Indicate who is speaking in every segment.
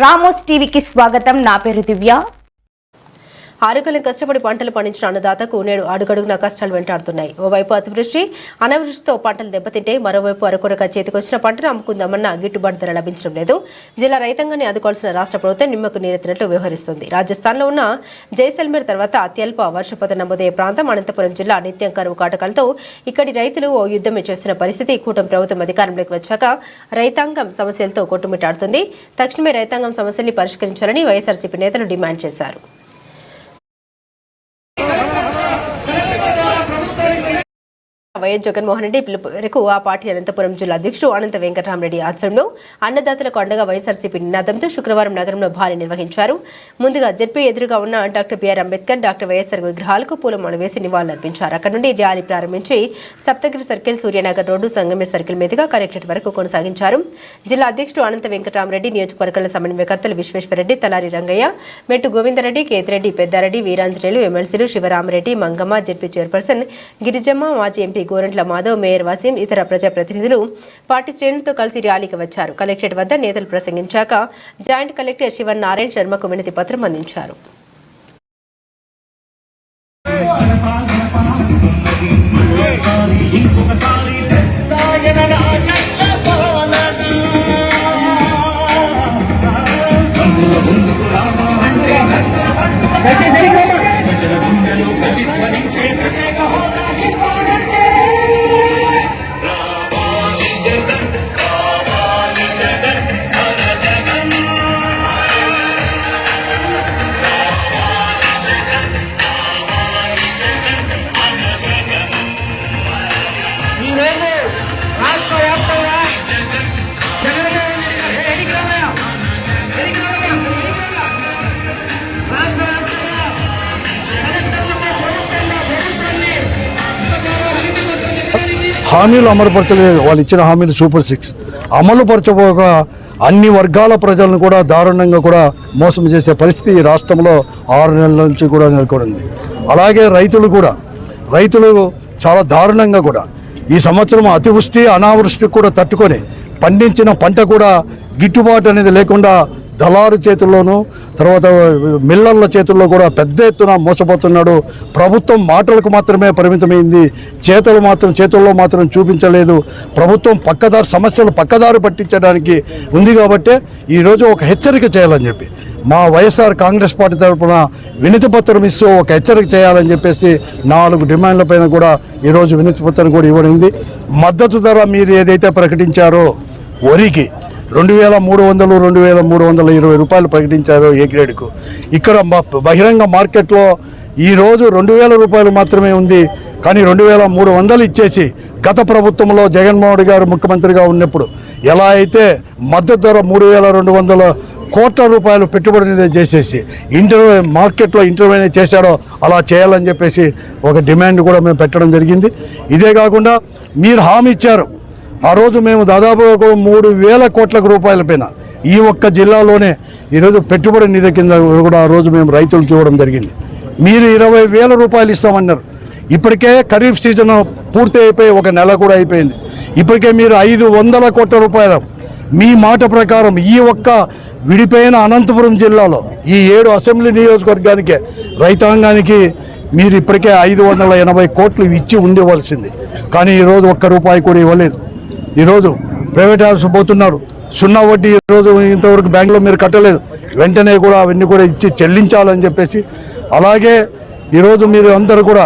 Speaker 1: Ramos టీవీకి స్వాగతం. నా పేరు దివ్య.
Speaker 2: ఆరుగాలం కష్టపడి పంటలు పండించిన అన్నదాతకు నేడు అడుగడుగున కష్టాలు వెంటాడుతున్నాయి. ఓవైపు అతివృష్టి అనావృష్టితో పంటలు దెబ్బతింటే మరోవైపు అరకొరక చేతికొచ్చిన పంటను అమ్ముకుందామన్న గిట్టుబాటు ధర లభించడం లేదు. జిల్లా రైతాంగాన్ని ఆదుకోవాల్సిన రాష్ట్ర ప్రభుత్వం నిమ్మకు నీరెత్తినట్లు వ్యవహరిస్తుంది. రాజస్థాన్లో ఉన్న జైసల్మేర్ తర్వాత అత్యల్ప వర్షపాతం నమోదయ్యే ప్రాంతం అనంతపురం జిల్లా నిత్యం కరువు కాటకాలతో ఇక్కడి రైతులు ఓ యుద్ధమే చేస్తున్న పరిస్థితి కూటమి ప్రభుత్వం అధికారంలోకి వచ్చాక రైతాంగం సమస్యలతో కొట్టుమిట్టాడుతుంది. తక్షణమే రైతాంగం సమస్యల్ని పరిష్కరించాలని వైఎస్ఆర్సీపీ నేతలు డిమాండ్ చేశారు. వైఎస్ జగన్మోహన్ రెడ్డి పిలుపు మేరకు ఆ పార్టీ అనంతపురం జిల్లా అధ్యక్షుడు అనంత వెంకటరామరెడ్డి ఆధ్వర్యంలో అన్నదాతలకు అండగా వైఎస్ఆర్సీపీ నినాదంతో శుక్రవారం నగరంలో భారీ నిర్వహించారు. ముందుగా జెడ్పీ ఎదురుగా ఉన్న doctor BR Ambedkar doctor YSR విగ్రహాలకు పూలమాలు వేసి నివాళులర్పించారు. అక్కడ నుండి ర్యాలీ ప్రారంభించి సప్తగిరి సర్కిల్ సూర్యనగర్ రోడ్డు సంగమే సర్కిల్ మీదుగా కలెక్టరేట్ వరకు కొనసాగించారు. జిల్లా అధ్యక్షుడు అనంత వెంకటరామరెడ్డి నియోజకవర్గాల సమన్వయకర్తలు విశ్వేశ్వరరెడ్డి తలారి రంగయ్య మెట్టు గోవిందరెడ్డి కేతిరెడ్డి పెద్దారెడ్డి వీరాంజనేయులు ఎమ్మెల్సీలు శివరామరెడ్డి మంగమ్మ జెడ్పీ చైర్పర్సన్ గిరిజమ్మ మాజీ ఎంపీ గోరంట్ల మాధవ్ మేయర్ వసీం ఇతర ప్రజాప్రతినిధులు పార్టీ శ్రేణులతో కలిసి ర్యాలీకి వచ్చారు. కలెక్టరేట్ వద్ద నేతలు ప్రసంగించాక జాయింట్ కలెక్టర్ శివన్ నారాయణ శర్మకు వినతి పత్రం అందించారు.
Speaker 3: ఇంకొకసారి
Speaker 4: హామీలు అమలుపరచలేదు. వాళ్ళు ఇచ్చిన హామీలు సూపర్ సిక్స్. అమలుపరచబోక అన్ని వర్గాల ప్రజలను కూడా దారుణంగా కూడా మోసం చేసే పరిస్థితి ఈ రాష్ట్రంలో ఆరు నెలల నుంచి కూడా నెలకొంది అలాగే రైతులు కూడా రైతులు చాలా దారుణంగా కూడా ఈ సంవత్సరం అతివృష్టి అనావృష్టి కూడా తట్టుకొని పండించిన పంట కూడా గిట్టుబాటు అనేది లేకుండా దళారు చేతుల్లోనూ తర్వాత మిల్లర్ల చేతుల్లో కూడా పెద్ద ఎత్తున మోసపోతున్నాడు. ప్రభుత్వం మాటలకు మాత్రమే పరిమితమైంది. చేతులు మాత్రం చేతుల్లో మాత్రం చూపించలేదు. ప్రభుత్వం పక్కదారి సమస్యలు పక్కదారి పట్టించడానికి ఉంది కాబట్టి ఈరోజు ఒక హెచ్చరిక చేయాలని చెప్పి మా వైఎస్ఆర్ కాంగ్రెస్ పార్టీ తరఫున వినతి పత్రం ఇస్తూ ఒక హెచ్చరిక చేయాలని చెప్పేసి నాలుగు డిమాండ్ల పైన కూడా ఈరోజు వినతి పత్రం కూడా ఇవ్వడింది మద్దతు ధర మీరు ఏదైతే ప్రకటించారో వరికి రెండు వేల మూడు వందలు రెండు వేల మూడు వందల ఇరవై రూపాయలు ప్రకటించారు ఏ గ్రేడ్కు? ఇక్కడ బహిరంగ మార్కెట్లో ఈరోజు రెండు వేల రూపాయలు మాత్రమే ఉంది. కానీ రెండు వేల మూడు వందలు ఇచ్చేసి గత ప్రభుత్వంలో జగన్మోహన్ గారు ముఖ్యమంత్రిగా ఉన్నప్పుడు ఎలా అయితే మద్దతు ధర మూడు వేల రెండు వందల కోట్ల రూపాయలు పెట్టుబడి చేసేసి ఇంటర్ మార్కెట్లో ఇంటర్వ్యూ చేశాడో అలా చేయాలని చెప్పేసి ఒక డిమాండ్ కూడా మేము పెట్టడం జరిగింది. ఇదే కాకుండా మీరు హామీ ఇచ్చారు. ఆ రోజు మేము దాదాపు ఒక మూడు వేల కోట్ల రూపాయల పైన ఈ ఒక్క జిల్లాలోనే ఈరోజు పెట్టుబడి నిధి కింద కూడా ఆ రోజు మేము రైతులకు ఇవ్వడం జరిగింది. మీరు ఇరవై వేల రూపాయలు ఇస్తామన్నారు. ఇప్పటికే ఖరీఫ్ సీజన్ పూర్తి అయిపోయి ఒక నెల కూడా అయిపోయింది. ఇప్పటికే మీరు ఐదు వందల కోట్ల రూపాయలు మీ మాట ప్రకారం ఈ ఒక్క విడిపోయిన అనంతపురం జిల్లాలో ఈ ఏడు అసెంబ్లీ నియోజకవర్గానికే రైతాంగానికి మీరు ఇప్పటికే ఐదు వందల ఎనభై కోట్లు ఇచ్చి ఉండవలసింది. కానీ ఈరోజు ఒక్క రూపాయి కూడా ఇవ్వలేదు. ఈరోజు ప్రైవేట్ హాల్స్ పోతున్నారు. సున్నా వడ్డీ ఈరోజు ఇంతవరకు బ్యాంకులో మీరు కట్టలేదు. వెంటనే కూడా అవన్నీ కూడా ఇచ్చి చెల్లించాలని చెప్పేసి అలాగే ఈరోజు మీరు అందరూ కూడా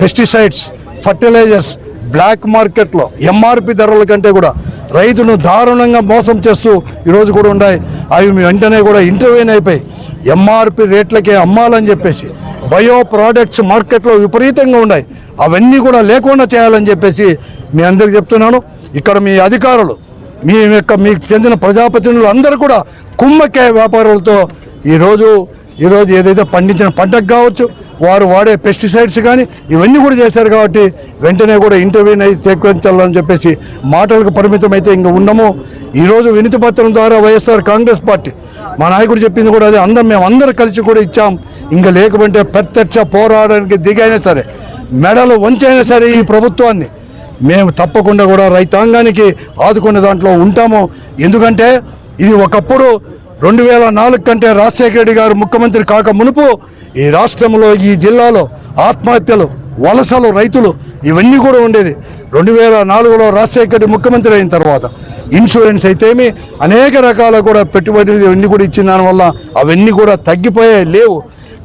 Speaker 4: పెస్టిసైడ్స్ ఫర్టిలైజర్స్ బ్లాక్ మార్కెట్లో ఎంఆర్పి ధరల కంటే కూడా రైతును దారుణంగా మోసం చేస్తూ ఈరోజు కూడా ఉన్నాయి. అవి వెంటనే కూడా ఇంటర్వ్యూన్ అయిపోయి ఎంఆర్పి రేట్లకే అమ్మాలని చెప్పేసి బయో ప్రోడక్ట్స్ మార్కెట్లో విపరీతంగా ఉన్నాయి. అవన్నీ కూడా లేకుండా చేయాలని చెప్పేసి మీ అందరికి చెప్తున్నాను. ఇక్కడ మీ అధికారులు మీ యొక్క మీకు చెందిన ప్రజాప్రతినిధులు అందరూ కూడా కుమ్మక్కాయ వ్యాపారులతో ఈరోజు ఈరోజు ఏదైతే పండించిన పంటకు కావచ్చు వారు వాడే పెస్టిసైడ్స్ కానీ ఇవన్నీ కూడా చేశారు కాబట్టి వెంటనే కూడా ఇంటర్వ్యూని అయితే చేకూర్చాలని చెప్పేసి మాటలకు పరిమితం అయితే ఇంకా ఉన్నాము. ఈరోజు వినతి పత్రం ద్వారా వైఎస్ఆర్ కాంగ్రెస్ పార్టీ మా నాయకుడు చెప్పింది కూడా అదే అందరం మేము అందరం కలిసి కూడా ఇచ్చాం. ఇంకా లేకపోతే ప్రత్యక్ష పోరాడడానికి దిగైనా సరే మెడలు వంచైనా సరే ఈ ప్రభుత్వాన్ని మేము తప్పకుండా కూడా రైతాంగానికి ఆదుకునే దాంట్లో ఉంటాము. ఎందుకంటే ఇది ఒకప్పుడు రెండు వేల నాలుగు కంటే రాజశేఖర రెడ్డి గారు ముఖ్యమంత్రి కాక మునుపు ఈ రాష్ట్రంలో ఈ జిల్లాలో ఆత్మహత్యలు వలసలు రైతులు ఇవన్నీ కూడా ఉండేది. రెండు వేల నాలుగులో రాజశేఖర రెడ్డి ముఖ్యమంత్రి అయిన తర్వాత ఇన్సూరెన్స్ అయితేమి అనేక రకాల కూడా పెట్టుబడి ఇవన్నీ కూడా ఇచ్చిన దానివల్ల అవన్నీ కూడా తగ్గిపోయే లేవు.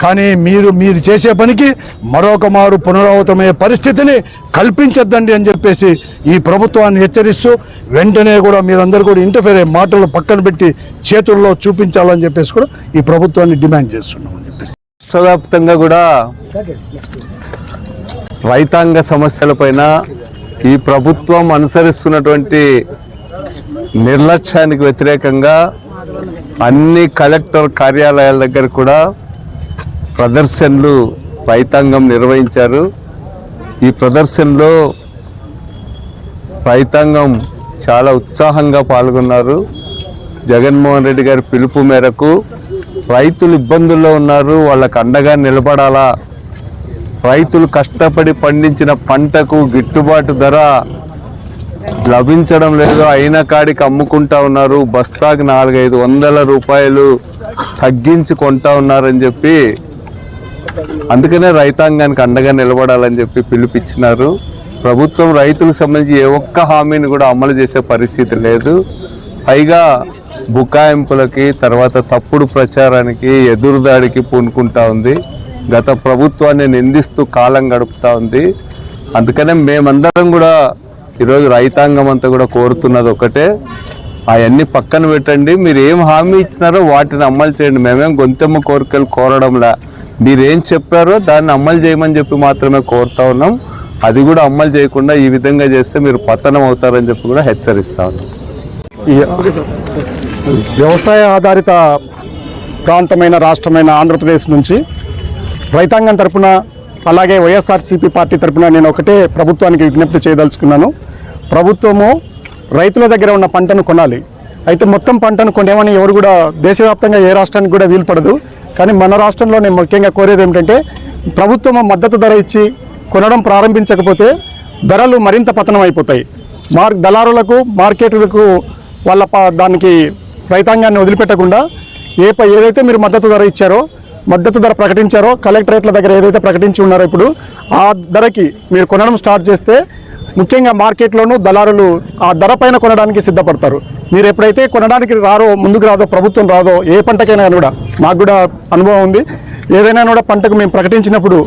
Speaker 4: కానీ మీరు మీరు చేసే పనికి మరొక మారు పునరావృతమయ్యే పరిస్థితిని కల్పించద్దండి అని చెప్పేసి ఈ ప్రభుత్వాన్ని హెచ్చరిస్తూ వెంటనే కూడా మీరందరూ కూడా ఇంటర్ఫేర్ అయ్యే మాటలు పక్కన పెట్టి చేతుల్లో చూపించాలని చెప్పేసి కూడా ఈ ప్రభుత్వాన్ని డిమాండ్ చేస్తున్నాం అని చెప్పేసి.
Speaker 5: రాష్ట్రవ్యాప్తంగా కూడా రైతాంగ సమస్యలపైన ఈ ప్రభుత్వం అనుసరిస్తున్నటువంటి నిర్లక్ష్యానికి వ్యతిరేకంగా అన్ని కలెక్టర్ కార్యాలయాల దగ్గర కూడా ప్రదర్శనలు రైతాంగం నిర్వహించారు. ఈ ప్రదర్శనలో రైతాంగం చాలా ఉత్సాహంగా పాల్గొన్నారు. జగన్మోహన్ రెడ్డి గారి పిలుపు మేరకు రైతులు ఇబ్బందుల్లో ఉన్నారు. వాళ్ళకు అండగా నిలబడాలా? రైతులు కష్టపడి పండించిన పంటకు గిట్టుబాటు ధర లభించడం లేదు. అయిన కాడికి అమ్ముకుంటా ఉన్నారు. బస్తాకి నాలుగైదు వందల రూపాయలు తగ్గించి కొంటా ఉన్నారని చెప్పి అందుకనే రైతాంగానికి అండగా నిలబడాలని చెప్పి పిలుపిచ్చినారు ప్రభుత్వం రైతులకు సంబంధించి ఏ ఒక్క హామీని కూడా అమలు చేసే పరిస్థితి లేదు. పైగా బుకాయింపులకి తర్వాత తప్పుడు ప్రచారానికి ఎదురుదాడికి పూనుకుంటా ఉంది. గత ప్రభుత్వాన్ని నిందిస్తూ కాలం గడుపుతా ఉంది. అందుకనే మేమందరం కూడా ఈరోజు రైతాంగం అంతా కూడా కోరుతున్నది ఒకటే. అవన్నీ పక్కన పెట్టండి. మీరు ఏం హామీ ఇచ్చినారో వాటిని అమలు చేయండి. మేమేం గొంతెమ్మ కోరికలు కోరడంలా మీరు ఏం చెప్పారో దాన్ని అమలు చేయమని చెప్పి మాత్రమే కోరుతా ఉన్నాం. అది కూడా అమలు చేయకుండా ఈ విధంగా చేస్తే మీరు పతనం అవుతారని చెప్పి కూడా హెచ్చరిస్తా ఉన్నాం.
Speaker 6: వ్యవసాయ ఆధారిత ప్రాంతమైన రాష్ట్రమైన ఆంధ్రప్రదేశ్ నుంచి రైతాంగం తరపున అలాగే వైఎస్ఆర్సీపీ పార్టీ తరపున నేను ఒకటే ప్రభుత్వానికి విజ్ఞప్తి చేయదలుచుకున్నాను. ప్రభుత్వము రైతుల దగ్గర ఉన్న పంటను కొనాలి. అయితే మొత్తం పంటను కొనేమని ఎవరు కూడా దేశవ్యాప్తంగా ఏ రాష్ట్రానికి కూడా వీలు పడదు కానీ మన రాష్ట్రంలో నేను ముఖ్యంగా కోరేది ఏమిటంటే ప్రభుత్వం మద్దతు ధర ఇచ్చి కొనడం ప్రారంభించకపోతే ధరలు మరింత పతనం అయిపోతాయి. మార్ దళారులకు మార్కెట్లకు వాళ్ళ ప- దానికి రైతాంగాన్ని వదిలిపెట్టకుండా ఏ ఏదైతే మీరు మద్దతు ధర ఇచ్చారో మద్దతు ధర ప్రకటించారో కలెక్టరేట్ల దగ్గర ఏదైతే ప్రకటించి ఉన్నారో ఇప్పుడు ఆ ధరకి మీరు కొనడం స్టార్ట్ చేస్తే ముఖ్యంగా మార్కెట్లోనూ దళారులు ఆ ధర పైన కొనడానికి సిద్ధపడతారు. మీరు ఎప్పుడైతే కొనడానికి రారో ముందుకు రాదో ప్రభుత్వం రాదో ఏ పంటకైనా కానీ కూడా మాకు కూడా అనుభవం ఉంది. ఏదైనా కూడా పంటకు మేము ప్రకటించినప్పుడు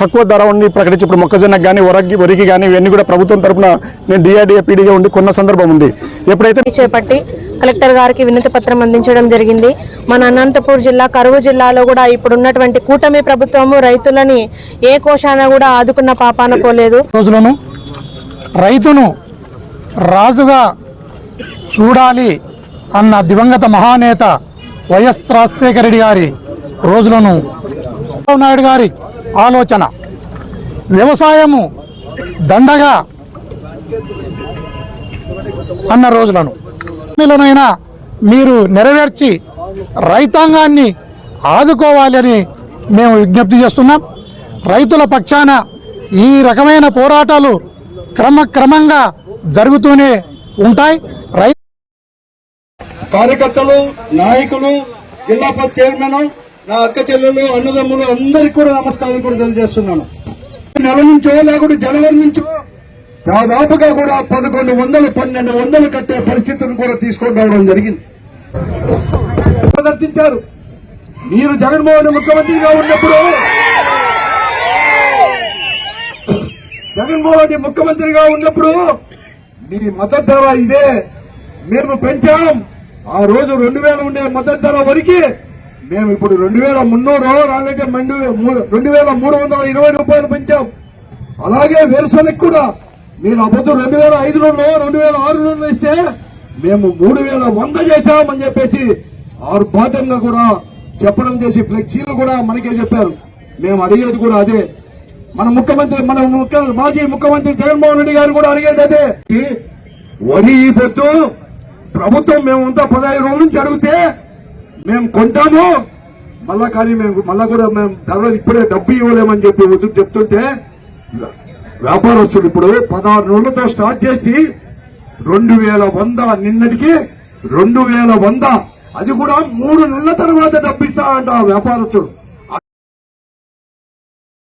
Speaker 6: తక్కువ ధర ఉండి ప్రకటించినప్పుడు మొక్కజొన్నకు కానీ వరకి వరికి కానీ ఇవన్నీ కూడా ప్రభుత్వం తరపున నేను డిఆర్డీఏ పీడీగా ఉండి కొన్న సందర్భం ఉంది. ఎప్పుడైతే
Speaker 7: చేపట్టి కలెక్టర్ గారికి వినతి పత్రం అందించడం జరిగింది. మన అనంతపూర్ జిల్లా కరువు జిల్లాలో కూడా ఇప్పుడు ఉన్నటువంటి కూటమి ప్రభుత్వము రైతులని ఏ కోశాన కూడా ఆదుకున్న పాపాన పోలేదు.
Speaker 8: రోజులను రైతును రాజుగా చూడాలి అన్న దివంగత మహానేత వైఎస్ రాజశేఖర రెడ్డి గారి రోజులను చంద్రబాబు నాయుడు గారి ఆలోచన. వ్యవసాయము దండగా అన్న రోజులను. మీలోనైనా మీరు నెరవేర్చి రైతాంగాన్ని ఆదుకోవాలి అని మేము విజ్ఞప్తి చేస్తున్నాం. రైతుల పక్షాన ఈ రకమైన పోరాటాలు క్రమక్రమంగా జరుగుతూనే ఉంటాయి. రై
Speaker 4: కార్యకర్తలు నాయకులు జిల్లా ప- చైర్మన్ నా అక్క చెల్లెలు అన్నదమ్ములు అందరికి కూడా నమస్కారం కూడా తెలియజేస్తున్నాను. నెల నుంచో లేకుంటే జనవరి నుంచో దాదాపుగా కూడా పదకొండు వందలు పన్నెండు వందలు కట్టే పరిస్థితిని కూడా తీసుకొని రావడం జరిగింది. ప్రదర్శించారు. మీరు జగన్మోహన్ ముఖ్యమంత్రిగా ఉన్నప్పుడు జగన్మోహన్ రెడ్డి ముఖ్యమంత్రిగా ఉన్నప్పుడు మీ మద్దతు ధర ఇదే. మేము పెంచాం. ఆ రోజు రెండు వేల ఉండే మద్దతు ధర వరకు మేము ఇప్పుడు రెండు వేల మున్నూరు లేదంటే రెండు వేల మూడు వందల ఇరవై రూపాయలు పెంచాం. అలాగే వేరుశనగ కూడా. మీరు అబద్ధం రెండు వేల ఐదులో రెండు వేల ఆరులో ఇస్తే మేము మూడు వేల వంద చేశామని చెప్పేసి ఆర్భాటంగా కూడా చెప్పడం చేసి ఫ్లెక్సీలు కూడా మనకే చెప్పారు. మేము అడిగేది కూడా అదే. మన ముఖ్యమంత్రి మన మాజీ ముఖ్యమంత్రి జగన్మోహన్ రెడ్డి గారు కూడా అడిగేది అదే. వరి ఈ పొద్దు ప్రభుత్వం మేమంతా పదహైదు రోజుల నుంచి అడిగితే మేము కొంటాము మళ్ళా కానీ మేము మళ్ళా కూడా మేము ధరలు ఇప్పుడే డబ్బు ఇవ్వలేమని చెప్పి వద్దు చెప్తుంటే వ్యాపారస్తులు ఇప్పుడు పదహారు రోజులతో స్టార్ట్ చేసి రెండు వేల వంద నిన్నటికి రెండు వేల వంద అది కూడా మూడు నెలల తర్వాత డబ్బిస్తా అంట వ్యాపారస్తుడు